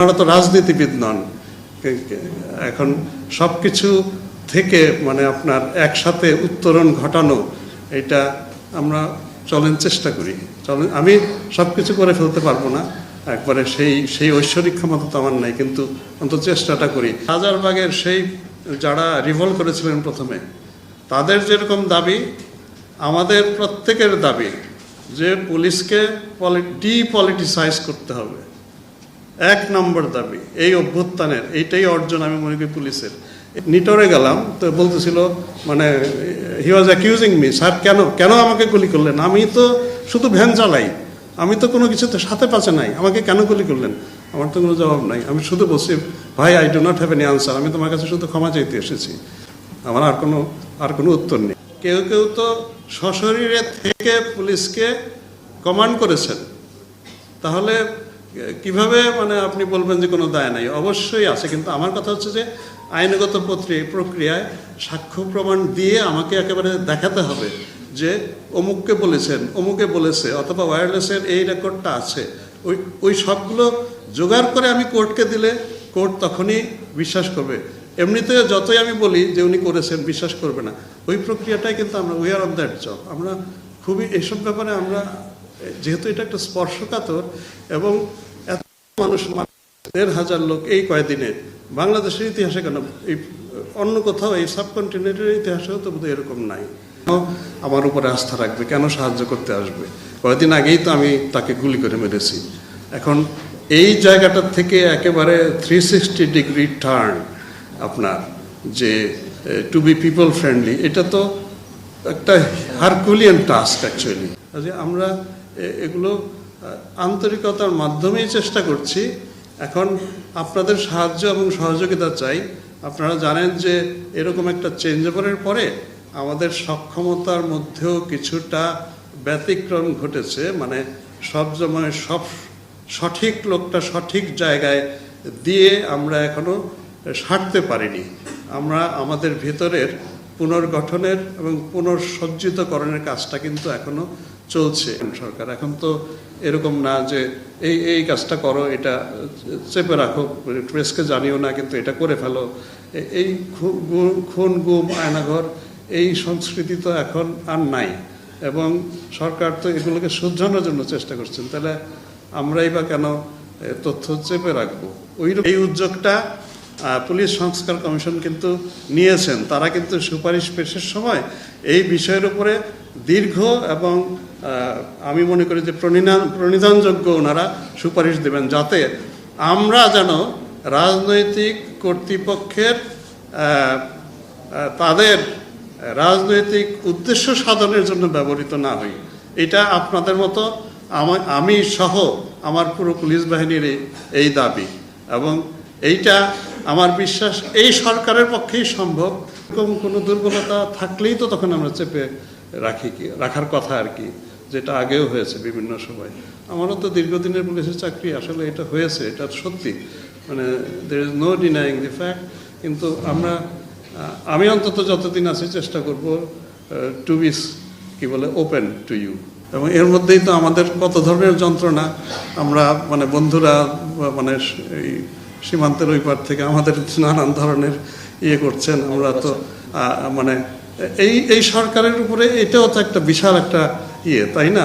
ওনারা তো রাজনীতিবিদ নন। এখন সব কিছু থেকে মানে আপনার একসাথে উত্তরণ ঘটানো, এটা আমরা চলেন চেষ্টা করি। চলেন, আমি সব কিছু করে ফেলতে পারব না। একবারে সেই সেই ঐশ্বরিক ক্ষমতা তো আমার নাই, কিন্তু অন্তত চেষ্টাটা করি। হাজারবাগের সেই যারা রিভলভ করেছিলেন প্রথমে, তাদের যেরকম দাবি, আমাদের প্রত্যেকের দাবি যে পুলিশকে ডিপলিটিসাইজ করতে হবে। এক নম্বর দাবি, এই অভ্যুত্থানের, এইটাই অর্জন আমি মনে করি পুলিশের। নিটরে গেলাম, তো বলতেছিল মানে he was accusing me sir, কেন কেন আমাকে গুলি করলেন? আমি তো শুধু ভ্যান চালাই, আমি তো কোনো কিছুতে সাথে পাচে নাই, আমাকে কেন গুলি করলেন? আমার তো কোনো জবাব নাই, আমি শুধু বলছি, ভাই I do not have any answer আমি তোমার কাছে শুধু ক্ষমা চাইতে এসেছি। আমার আর কোনো আর কোনো উত্তর নেই। কেউ কেউ তো সশরীরে থেকে পুলিশকে কমান্ড করেছেন। তাহলে কীভাবে মানে আপনি বলবেন যে কোনো দায় নাই। অবশ্যই আছে, কিন্তু আমার কথা হচ্ছে যে আইনগত পত্রে- প্রক্রিয়ায় সাক্ষ্য প্রমাণ দিয়ে আমাকে একেবারে দেখাতে হবে যে অমুককে বলেছেন, অমুকে বলেছে, অথবা ওয়্যারলেসের এই রেকর্ডটা আছে। ওই ওই সবগুলো জোগাড় করে আমি কোর্টকে দিলে কোর্ট তখনই বিশ্বাস করবে। এমনিতে যতই আমি বলি যে উনি করেছেন, বিশ্বাস করবে না। ওই প্রক্রিয়াটাই কিন্তু আমরা we are on that job আমরা খুবই এইসব ব্যাপারে আমরা যেহেতু এটা একটা স্পর্শকাতর এবং এত মানুষ দেড় হাজার লোক এই কয়দিনে বাংলাদেশের ইতিহাসে কেন এই, অন্য কোথাও এই সাবকন্টিনেন্টের ইতিহাসেও তো বোধহয় এরকম নাই। আমার উপরে আস্থা রাখবে? কেন সাহায্য করতে আসবে? কয়েকদিন আগেই তো আমি তাকে গুলি করে মেরেছি। এখন এই জায়গাটার থেকে একেবারে থ্রি সিক্সটি ডিগ্রি টার্ন আপনার যে টু বি পিপল ফ্রেন্ডলি এটা তো একটা হারকুলিয়ান টাস্ক অ্যাকচুয়ালি আমরা এগুলো আন্তরিকতার মাধ্যমেই চেষ্টা করছি। এখন আপনাদের সাহায্য এবং সহযোগিতা চাই। আপনারা জানেন যে এরকম একটা চেঞ্জ ওভারের পরে আমাদের সক্ষমতার মধ্যেও কিছুটা ব্যতিক্রম ঘটেছে। মানে সব সময় সব সঠিক লোকটা সঠিক জায়গায় দিয়ে আমরা এখনও সারতে পারিনি। আমরা আমাদের ভেতরের পুনর্গঠনের এবং পুনঃসজ্জিতকরণের কাজটা কিন্তু এখনও চলছে সরকার। এখন তো এরকম না যে এই এই কাজটা করো, এটা চেপে রাখো প্রেসকে জানিও না, কিন্তু এটা করে ফেলো। এই খুন, গুম, আয়নাঘর, এই সংস্কৃতি তো এখন আর নাই। এবং সরকার তো এগুলোকে শুধরানোর জন্য চেষ্টা করছেন। তাহলে আমরাই বা কেন তথ্য চেপে রাখব? ওই এই উদ্যোগটা পুলিশ সংস্কার কমিশন কিন্তু নিয়েছেন। তারা কিন্তু সুপারিশ পেশের সময় এই বিষয়ের উপরে দীর্ঘ এবং আমি মনে করি যে প্রণিধান, প্রণিধানযোগ্য ওনারা সুপারিশ দেবেন যাতে আমরা যেন রাজনৈতিক কর্তৃপক্ষের তাদের রাজনৈতিক উদ্দেশ্য সাধনের জন্য ব্যবহৃত না হই। এটা আপনাদের মতো আমি সহ আমার পুরো পুলিশ বাহিনীর এই দাবি। এবং এইটা আমার বিশ্বাস, এই সরকারের পক্ষেই সম্ভব। এরকম কোনো দুর্বলতা থাকলেই তো তখন আমরা চেপে রাখি কি, রাখার কথা আর কি, যেটা আগেও হয়েছে বিভিন্ন সময়। আমারও তো দীর্ঘদিনের পুলিশের চাকরি, আসলে এটা হয়েছে, এটা সত্যি। মানে there is no denying the fact কিন্তু আমরা আমি অন্তত যতদিন আছি চেষ্টা করব টু বিস কি বলে ওপেন টু ইউ এবং এর মধ্যেই তো আমাদের কত ধরনের যন্ত্রণা, আমরা মানে বন্ধুরা মানে এই সীমান্তের ওই পার থেকে আমাদের নানান ধরনের ইয়ে করছেন। আমরা তো মানে এই এই সরকারের উপরে এটাও তো একটা বিশাল একটা ইয়ে তাই না?